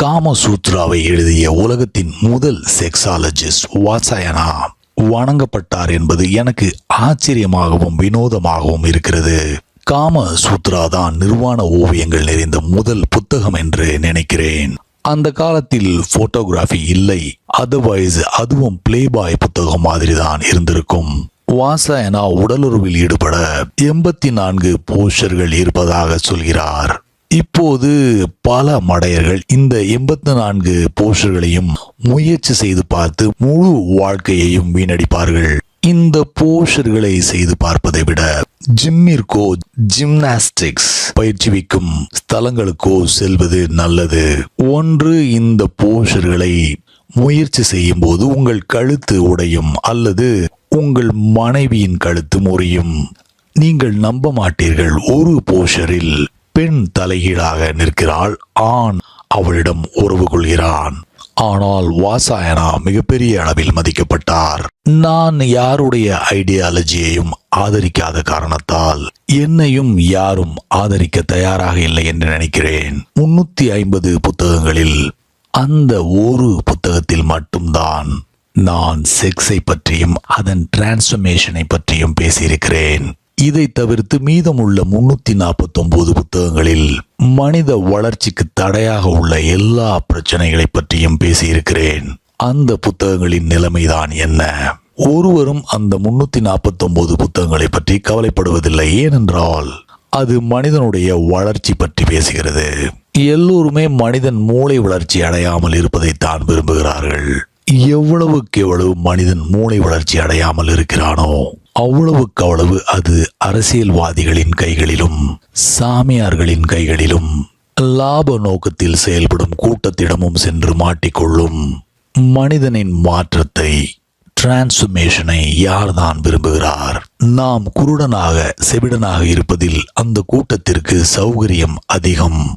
காமசூத்ராவை எழுதிய உலகத்தின் முதல் செக்ஸாலஜிஸ்ட் வாசாயனா வணங்கப்பட்டார் என்பது எனக்கு ஆச்சரியமாகவும் வினோதமாகவும் இருக்கிறது. காம சூத்ரா தான் நிர்வாண ஓவியங்கள் நிறைந்த முதல் புத்தகம் என்று நினைக்கிறேன். அந்த காலத்தில் போட்டோகிராஃபி இல்லை அதர்வைஸ் அதுவும் பிளேபாய் புத்தகம் மாதிரி தான் இருந்திருக்கும். வாசாயனா உடலுறவில் ஈடுபட எண்பத்தி நான்கு போஸ்டர்கள் இருப்பதாக சொல்கிறார். இப்போது பல மடையர்கள் இந்த எண்பத்தி நான்கு போஷர்களையும் முயற்சி செய்து பார்த்து முழு வாழ்க்கையையும் வீணடிப்பார்கள். இந்த போஷர்களை செய்து பார்ப்பதை விட ஜிம்மிற்கோ ஜிம்னாஸ்டிக்ஸ் பயிற்சிவிக்கும் ஸ்தலங்களுக்கோ செல்வது நல்லது. ஒன்று இந்த போஷர்களை முயற்சி செய்யும் போது உங்கள் கழுத்து உடையும் அல்லது உங்கள் மனைவியின் கழுத்து முறியும். நீங்கள் நம்ப மாட்டீர்கள் ஒரு போஷரில். பெண் தலைகீழாக நிற்கிறாள். ஆண் அவளிடம் உறவு கொள்கிறான். ஆனால் வாசாயனா மிகப்பெரிய அளவில் மதிக்கப்பட்டார். நான் யாருடைய ஐடியாலஜியையும் ஆதரிக்காத காரணத்தால் என்னையும் யாரும் ஆதரிக்க தயாராக இல்லை என்று நினைக்கிறேன். முன்னூத்தி ஐம்பது புத்தகங்களில் அந்த ஒரு புத்தகத்தில் மட்டும்தான் நான் செக்ஸை பற்றியும் அதன் டிரான்ஸ்ஃபர்மேஷனை பற்றியும் பேசியிருக்கிறேன். இதை தவிர்த்து மீதமுள்ள முன்னூத்தி நாற்பத்தொன்பது புத்தகங்களில் மனித வளர்ச்சிக்கு தடையாக உள்ள எல்லா பிரச்சனைகளை பற்றியும் பேசியிருக்கிறேன். அந்த புத்தகங்களின் நிலைமைதான் என்ன? ஒருவரும் அந்த முன்னூத்தி நாற்பத்தொன்பது புத்தகங்களை பற்றி கவலைப்படுவதில்லை ஏனென்றால் அது மனிதனுடைய வளர்ச்சி பற்றி பேசுகிறது. எல்லோருமே மனிதன் மூளை வளர்ச்சி அடையாமல் இருப்பதைத்தான் விரும்புகிறார்கள். எவ்வளவுக்கு எவ்வளவு மனிதன் மூளை வளர்ச்சி அடையாமல் இருக்கிறானோ அவ்வளவுக்கு அவ்வளவு அது அரசியல்வாதிகளின் கைகளிலும் சாமியார்களின் கைகளிலும். லாப நோக்கத்தில் செயல்படும் கூட்டத்திடமும் சென்று மாட்டிக்கொள்ளும் மனிதனின் மாற்றத்தை டிரான்ஸ்ஃபர்மேஷனை யார்தான் விரும்புகிறார்? நாம் குருடனாக செவிடனாக இருப்பதில் அந்த கூட்டத்திற்கு சௌகரியம் அதிகம்.